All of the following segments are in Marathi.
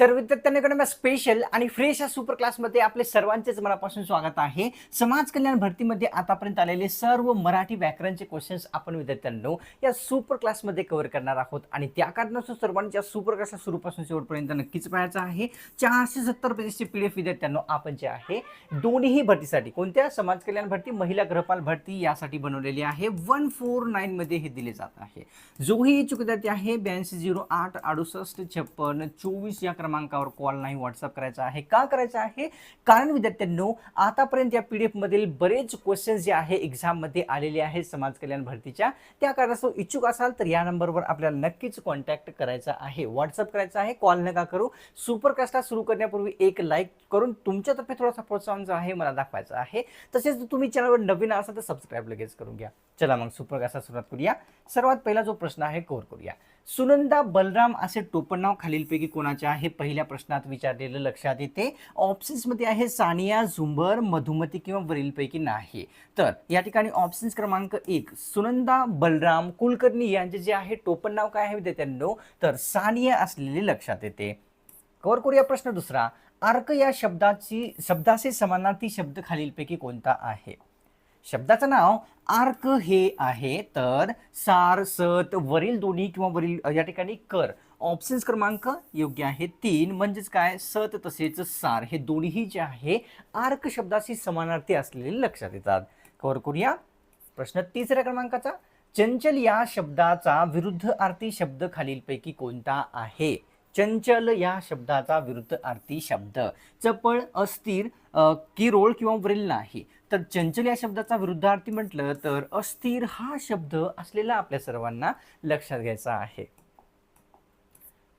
तर विद्यार्थ्यांकडे स्पेशल आणि फ्रेश या सुपर क्लासमध्ये आपले सर्वांचेच मनापासून स्वागत आहे. समाज कल्याण भरतीमध्ये आतापर्यंत आलेले सर्व मराठी व्याकरणचे क्वेश्चन्स आपण विद्यार्थ्यांनो या सुपर क्लासमध्ये कव्हर करणार आहोत. आणि त्या कारणास्तव सर्वांच्या सुपर क्लासला सुरूपासून शेवटपर्यंत नक्कीच पाहायचं आहे. चारशे सत्तर पेजेसचे पी डी एफ विद्यार्थ्यांनो आपण जे आहे दोन्ही भरतीसाठी कोणत्या? समाज कल्याण भरती महिला गृहपाल भरती यासाठी बनवलेली आहे. वन फोर नाईनमध्ये हे दिले जात आहे. जोही इच्छुक विद्यार्थी आहे ब्याऐंशी झिरो आठ अडुसष्ट छप्पन चोवीस या क्रमांकावर कॉल नाही व्हॉट्सअप करायचा आहे. का करायचा आहे? कारण विद्यार्थ्यांनो आतापर्यंत या पी डी एफमधील बरेच क्वेश्चन्स जे आहे एक्झाममध्ये आलेले आहेत समाज कल्याण भरतीच्या. त्या कारणास्तव इच्छुक असाल तर या नंबरवर आपल्याला नक्कीच कॉन्टॅक्ट करायचा आहे. व्हॉट्सअप करायचा आहे कॉल नका करू. सुपरकास्टला सुरू करण्यापूर्वी एक लाईक करून तुमच्यातर्फे थोडासा प्रोत्साहन जो आहे मला दाखवायचा आहे. तसेच तुम्ही चॅनलवर नवीन असाल तर सबस्क्राईब लगेच करून घ्या. चला मग सुप्रकाशात सुरुवात करूया. सर्वात पहिला जो प्रश्न आहे कव्हर करूया. सुनंदा बलराम असे टोपणनाव खालीलपैकी कोणाचे आहे? पहिल्या प्रश्नात विचारलेलं लक्षात येते. ऑप्शन्समध्ये आहे सानिया झुंबर मधुमती किंवा वरीलपैकी नाही. तर या ठिकाणी ऑप्शन्स क्रमांक एक सुनंदा बलराम कुलकर्णी यांचे जे आहे टोपणनाव काय आहे विद्यार्थ्यांनो? तर सानिया असलेले लक्षात येते. कवर करूया प्रश्न दुसरा. अर्क या शब्दाची शब्दाचे समानार्थी शब्द खालीलपैकी कोणता आहे? शब्दाचं नाव आर्क हे आहे. तर सार सत वरील दोन्ही किंवा वरील या ठिकाणी कर. ऑप्शन्स क्रमांक योग्य आहे तीन. म्हणजेच काय? सत तसेच सार. हे दोन्ही जे आहे आर्क शब्दाशी समानार्थी असलेले लक्षात येतात. कवर करूया. प्रश्न तिसऱ्या क्रमांकाचा. चंचल या शब्दाचा विरुद्ध आर्थी शब्द खालीलपैकी कोणता आहे? चंचल या शब्दाचा विरुद्ध आर्थी शब्द. चपळ अस्थिर किरोळ किंवा वरील नाही. तर चंचल या शब्दाचा विरुद्धार्थी म्हटलं तर अस्थिर हा शब्द असलेला आपल्या सर्वांना लक्षात घ्यायचा आहे.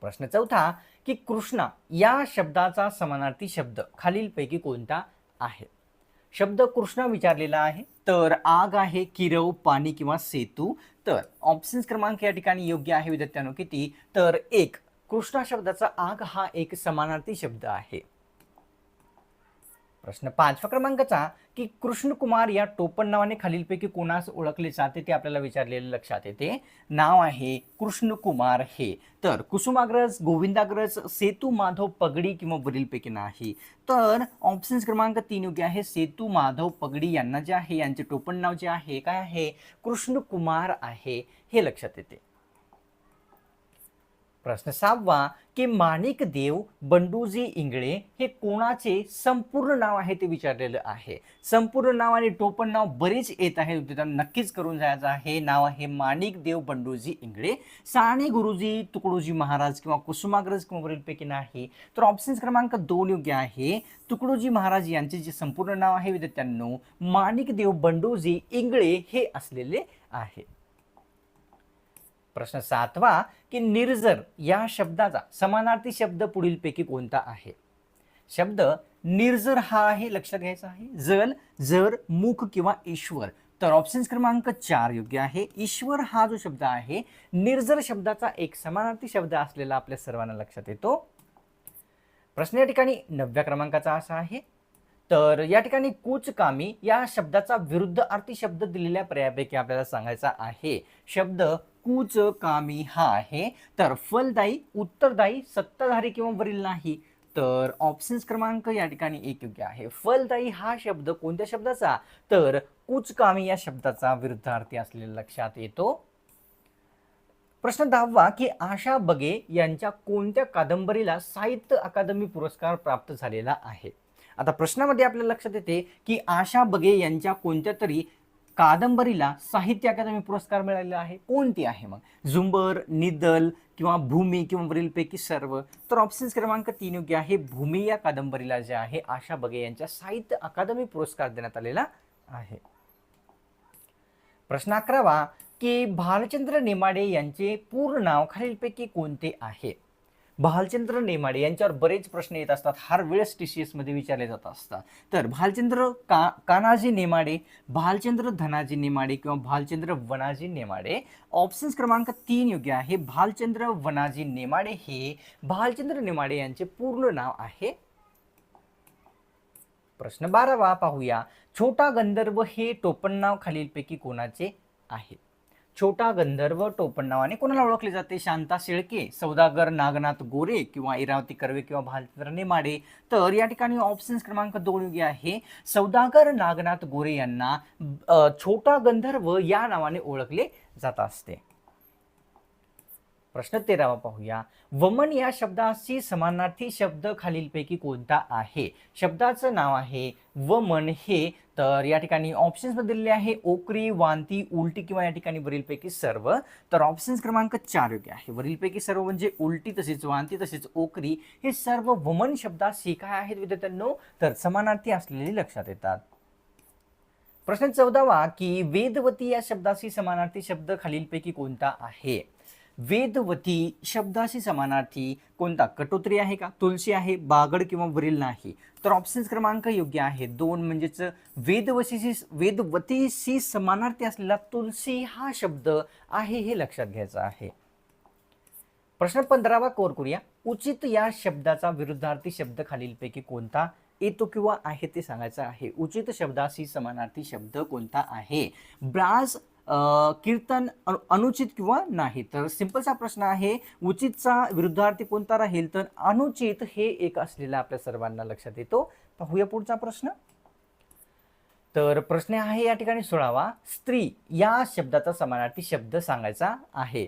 प्रश्न चौथा की कृष्णा या शब्दाचा समानार्थी शब्द खालीलपैकी कोणता आहे? शब्द कृष्णा विचारलेला आहे तर आग आहे किरव पाणी किंवा सेतू. तर ऑप्शन्स क्रमांक या ठिकाणी योग्य आहे विद्यार्थ्यांनो किती? तर एक कृष्णा शब्दाचा आग हा एक समानार्थी शब्द आहे. प्रश्न पाचवा क्रमांकाचा की कृष्णकुमार या टोपण नावाने खालीलपैकी कोणास ओळखले जाते ते आपल्याला विचारलेले लक्षात येते. नाव आहे कृष्णकुमार हे. तर कुसुमाग्रज गोविंदाग्रज सेतू माधव पगडी किंवा वरीलपैकी नाही. तर ऑप्शन्स क्रमांक तीन योग्य आहे. सेतू माधव पगडी यांना जे आहे यांचे टोपण नाव जे आहे काय आहे? कृष्णकुमार आहे. हे लक्षात येते. प्रश्न सहावा की माणिक देव बंडूजी इंगळे हे कोणाचे संपूर्ण नाव आहे ते विचारलेलं आहे. संपूर्ण नाव आणि टोपण नाव बरेच येत आहे नक्कीच करून जायचं आहे. नाव आहे माणिक देव बंडूजी इंगळे. साने गुरुजी तुकडोजी महाराज किंवा कुसुमाग्रज किंवा वरीलपैकी नाही. तर ऑप्शन्स क्रमांक दोन योग्य आहे. तुकडोजी महाराज यांचे जे संपूर्ण नाव आहे विद्यार्थ्यांनो माणिक देव बंडूजी इंगळे हे असलेले आहे. प्रश्न सातवा की निर्जर या शब्दाचा समानार्थी शब्द पुढीलपैकी कोणता आहे? शब्द निर्जर हा आहे लक्षात घ्यायचा आहे. जल जर मुख किंवा ईश्वर. तर ऑप्शन्स क्रमांक चार योग्य आहे. ईश्वर हा जो शब्द आहे निर्जर शब्दाचा एक समानार्थी शब्द असलेला आपल्या सर्वांना लक्षात येतो. प्रश्न या ठिकाणी नवव्या क्रमांकाचा असा आहे. तर या ठिकाणी कूचकामी या शब्दाचा विरुद्ध अर्थी शब्द दिलेल्या पर्यायापैकी आपल्याला सांगायचा आहे. शब्द कुचकामी हा आहे. तर फलदायी उत्तरदायी सत्ताधारी किंवा वरील नाही. तर ऑप्शन्स क्रमांक या ठिकाणी एक योग्य आहे. फलदायी हा शब्द कोणत्या शब्दाचा? तर कुचकामी या शब्दाचा विरुद्धार्थी असलेला लक्षात येतो. प्रश्न दहावा की आशा बगे यांच्या कोणत्या कादंबरीला साहित्य अकादमी पुरस्कार प्राप्त झालेला आहे? आता प्रश्नामध्ये आपल्याला लक्षात येते की आशा बगे यांच्या कोणत्या तरी कादंबरीला साहित्य अकादमी पुरस्कार मिळालेला आहे. कोणती आहे मग? झुंबर निदल किंवा भूमी किंवा वरीलपैकी सर्व? तर ऑप्शन्स क्रमांक तीन योग्य आहे. भूमी या कादंबरीला जे आहे आशा बगे यांच्या साहित्य अकादमी पुरस्कार देण्यात आलेला आहे. प्रश्न अकरावा की. भालचंद्र नेमाडे यांचे पूर्ण नाव खालीलपैकी कोणते आहे? भालचंद्र नेमाडे यांच्यावर बरेच प्रश्न येत असतात. हर वेळेस टी सी एसमध्ये विचारले जात असतात. तर भालचंद्र का कानाजी नेमाडे भालचंद्र धनाजी नेमाडे किंवा भालचंद्र वनाजी नेमाडे ऑप्शन्स क्रमांक तीन योग्य आहे. भालचंद्र वनाजी नेमाडे हे भालचंद्र नेमाडे यांचे पूर्ण नाव आहे. प्रश्न बारावा पाहूया. छोटा गंधर्व हे टोपणनाव खालीलपैकी कोणाचे आहे छोटा गंधर्व टोपण नावाने कोणाला ओळखले जाते? शांता शेळके सौदागर नागनाथ गोरे किंवा इरावती कर्वे किंवा भालचंद्र नेमाडे तर या ठिकाणी ऑप्शन्स क्रमांक दोन योग्य आहे. सौदागर नागनाथ गोरे यांना छोटा गंधर्व या नावाने ओळखले जात असते. प्रश्न तेरावा पाहूया. वमन या शब्दाशी समानार्थी शब्द खालीलपैकी कोणता आहे? शब्दाचं नाव आहे वमन हे तर या ठिकाणी ऑप्शन्स दिलेले आहे ओकरी वांती उलटी किंवा या ठिकाणी वरीलपैकी सर्व. तर ऑप्शन्स क्रमांक चार योग्य आहे. वरीलपैकी सर्व म्हणजे उलटी तसेच वांती तसेच ओकरी हे सर्व वमन शब्दाशी काय आहेत विद्यार्थ्यांनो. तर समानार्थी असलेले लक्षात येतात. प्रश्न चौदावा की वेदवती या शब्दाशी समानार्थी शब्द खालीलपैकी कोणता आहे? वेदवती शब्दाशी समानार्थी कोणता? कटोत्री आहे का? तुलसी आहे बागड किंवा वरील नाही? तर ऑप्शन क्रमांक योग्य आहे दोन म्हणजेच वेदवशीशी वेदवतीशी समानार्थी असलेला तुलसी हा शब्द आहे हे लक्षात घ्यायचं आहे. प्रश्न पंधरावा कोर करूया. उचित या शब्दाचा विरुद्धार्थी शब्द खालीलपैकी कोणता येतो किंवा आहे ते सांगायचं आहे. उचित शब्दाशी समानार्थी शब्द कोणता आहे? ब्राज कीर्तन अनु- अनुचित किंवा नाही. तर सिंपलचा प्रश्न आहे उचितचा विरुद्धार्थी कोणता राहील? तर अनुचित हे एक असलेला आपल्या सर्वांना लक्षात येतो. पाहूया पुढचा प्रश्न. तर प्रश्न आहे या ठिकाणी सोळावा स्त्री या शब्दाचा समानार्थी शब्द सांगायचा आहे.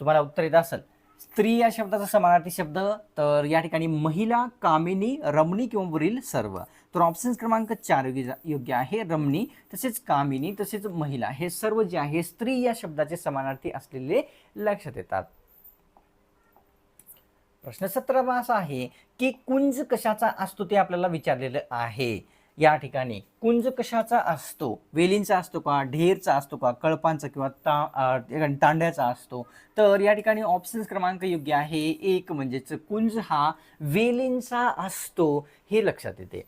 तुम्हाला उत्तर येत असेल. स्त्री या शब्दाचा समानार्थी शब्द तर या ठिकाणी महिला कामिनी रमणी किंवा वरील सर्व. तर ऑप्शन क्रमांक चार योग्य योग्य आहे. रमणी तसेच कामिनी तसेच महिला. हे सर्व जे आहे स्त्री या शब्दाचे समानार्थी असलेले लक्षात येतात. प्रश्न सतरावा असा आहे की कुंज कशाचा असतो ते आपल्याला विचारलेलं आहे. या ठिकाणी कुंज कशाचा असतो? वेलींचा असतो का? ढेरचा असतो का? कळपांचा किंवा ता तांड्याचा असतो. तर या ठिकाणी ऑप्शन्स क्रमांक योग्य आहे. एक म्हणजेच कुंज हा वेलींचा असतो हे लक्षात येते.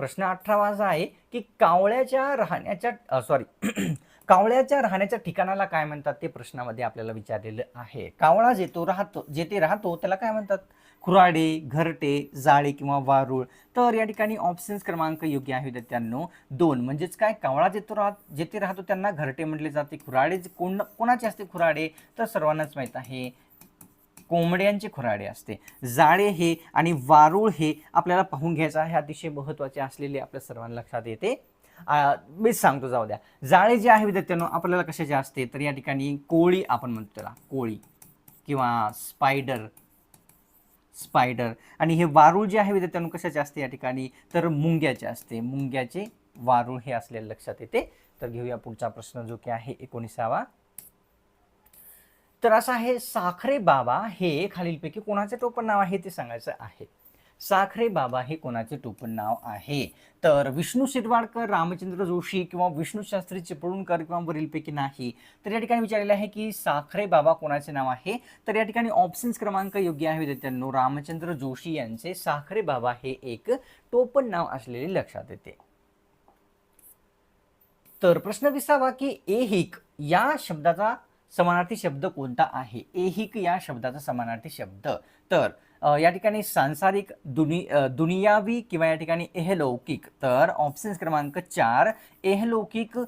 प्रश्न अठरावा असा आहे की कावळ्याच्या राहण्याच्या सॉरी कावळ्याच्या राहण्याच्या ठिकाणाला काय म्हणतात? ते प्रश्नामध्ये आपल्याला विचारलेलं आहे. कावळा जे तो राहतो जेथे राहतो त्याला काय म्हणतात? खुराडे घरटे जाळे किंवा वारुळ. तर या ठिकाणी ऑप्शन्स क्रमांक योग्य आहे विद्यार्थ्यांनो. दोन म्हणजेच काय? कावळा जेतो राहत जेथे राहतो त्यांना घरटे म्हटले जाते. खुराडे कोण कोणाचे असते खुराडे तर सर्वांनाच माहीत आहे. कोंबड्यांचे खुराडे असते. जाळे हे आणि वारुळ हे आपल्याला पाहून घ्यायचं आहे. अतिशय महत्त्वाचे असलेले आपल्या सर्वांना लक्षात येते. मीच सांगतो जाऊ द्या. जाळे जे आहे विद्यार्थ्यांनो आपल्याला कशाचे असते? तर या ठिकाणी कोळी आपण म्हणतो त्याला. कोळी किंवा स्पायडर स्पायडर. आणि हे वारूळ जे आहे विद्यार्थ्यांनो कशाचे असते या ठिकाणी? तर मुंग्याचे असते. मुंग्याचे वारूळ हे असलेलं लक्षात येते. तर घेऊया पुढचा प्रश्न जो की आहे एकोणीसावा. तर असं आहे साखरे बाबा हे खालीलपैकी कोणाचे टोपण नाव आहे ते सांगायचं आहे. साखरे बाबा हे कोणाचे टोपण नाव आहे? तर विष्णू शिरवाडकर रामचंद्र जोशी किंवा विष्णू शास्त्री चिपळूणकर किंवा वरीलपैकी नाही. तर या ठिकाणी विचारलेलं आहे की साखरे बाबा कोणाचे नाव आहे? तर या ठिकाणी ऑप्शन्स क्रमांक योग्य आहे विद्यार्थ्यांनो. रामचंद्र जोशी यांचे साखरे बाबा हे एक टोपण नाव असलेले लक्षात येते. तर प्रश्न विसावा की एहिक या शब्दाचा समानार्थी शब्द कोणता आहे? एहिक या शब्दाचा समानार्थी शब्द. तर या ठिकाणी सांसारिक दुनि दुनियावी किंवा या ठिकाणी एहलौकिक तर ऑप्शन्स क्रमांक चार एहलौकिक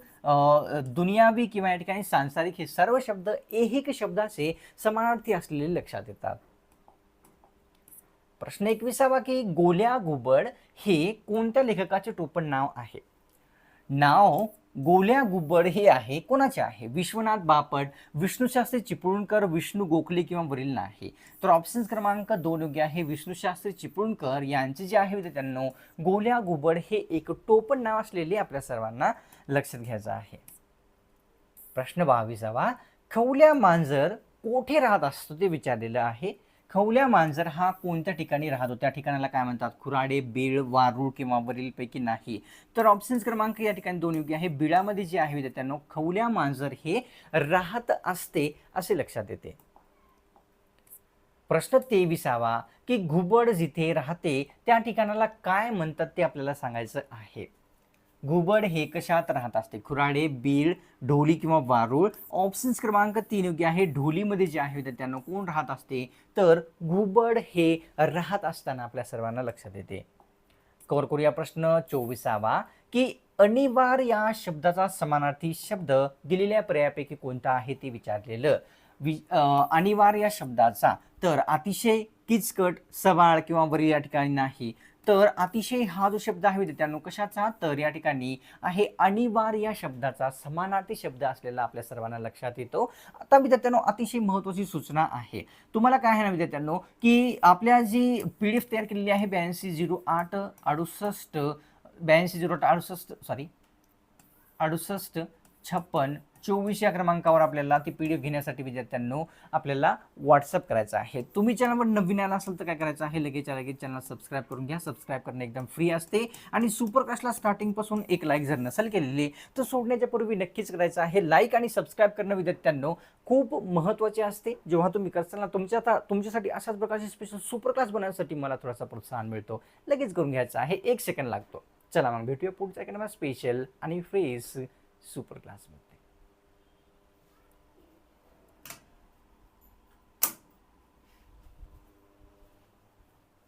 दुनियावी किंवा या ठिकाणी सांसारिक हे सर्व शब्द एहिक शब्दाचे समानार्थी असलेले लक्षात येतात. प्रश्न एकविसावा की गोल्या घुबड हे कोणत्या लेखकाचे टोपण नाव आहे? नाव गोल्या गुब्बड हे आहे कोणाचे आहे? विश्वनाथ बापट विष्णुशास्त्री चिपळूणकर विष्णू गोखले किंवा वरील नाही. तर ऑप्शन क्रमांक दोन योग्य आहे. विष्णुशास्त्री चिपळूणकर यांचे जे आहे विद्यार्थ्यांनो गोल्या गुबड हे एक टोपण नाव असलेले आपल्या सर्वांना लक्षात घ्यायचं आहे. प्रश्न बावीसावा खवल्या मांजर कोठे राहत असतो ते विचारलेलं आहे. खवल्या मांजर हा कोणत्या ठिकाणी राहतो? त्या ठिकाणाला काय म्हणतात? खुराडे बीळ वारूळ किंवा वरीलपैकी नाही. तर ऑप्शन्स क्रमांक या ठिकाणी दोन योग्य आहे. बिळामध्ये जे आहे विद्यार्थ्यांनो खवल्या मांजर हे राहत असते असे लक्षात येते. प्रश्न तेविसावा की घुबड जिथे राहते त्या ठिकाणाला काय म्हणतात ते आपल्याला सांगायचं आहे? घुबड हे कशात राहत असते? खुराडे बीळ ढोली किंवा वारूळ. ऑप्शन्स क्रमांक तीन योग्य आहे. ढोलीमध्ये जे आहे विद्यार्थ्यांना कोण राहत असते? तर घुबड हे राहत असताना आपल्या सर्वांना लक्षात येते. कवर करूया प्रश्न चोवीसावा. की अनिवार्य या शब्दाचा समानार्थी शब्द दिलेल्या पर्यायापैकी कोणता आहे ते विचारलेलं. वि अं, अनिवार्य या शब्दाचा. तर अतिशय किचकट सवाळ किंवा वरील या ठिकाणी नाही. तर अतिशय हा जो शब्द आहे विद्यार्थ्यांनो कशाचा? तर या ठिकाणी आहे अनिवार्य या शब्दाचा समानार्थी शब्द असलेला आपल्या सर्वांना लक्षात येतो. आता विद्यार्थ्यांनो अतिशय महत्त्वाची सूचना आहे. तुम्हाला काय आहे ना विद्यार्थ्यांनो की आपल्या जी पी डी एफ तयार केलेली आहे ब्याऐंशी झिरो आठ अडुसष्ट ब्याऐंशी झिरो आठ अडुसष्ट सॉरी अडुसष्ट छप्पन चोवीस या क्रमांकावर आपल्याला ती पी डी एफ घेण्यासाठी विद्यार्थ्यांनो आपल्याला व्हॉट्सअप करायचं आहे. तुम्ही चॅनलवर नवीन आला असेल तर काय करायचं आहे? लगेचच्या लगेच चॅनल सबस्क्राईब करून घ्या. सबस्क्राईब करणं एकदम फ्री असते. आणि सुपर क्लासला स्टार्टिंगपासून एक लाईक जर नसेल केलेली तर सोडण्याच्या पूर्वी नक्कीच करायचं आहे. लाईक आणि सबस्क्राईब करणं विद्यार्थ्यांनो खूप महत्त्वाचे असते. जेव्हा तुम्ही करताना तुमच्या आता तुमच्यासाठी अशाच प्रकारचे स्पेशल सुपर क्लास बनवण्यासाठी मला थोडासा प्रोत्साहन मिळतो. लगेच करून घ्यायचा आहे. एक सेकंड लागतो. चला मग भेटूया पुढच्या एका स्पेशल आणि फ्रेश सुपरक्लासमध्ये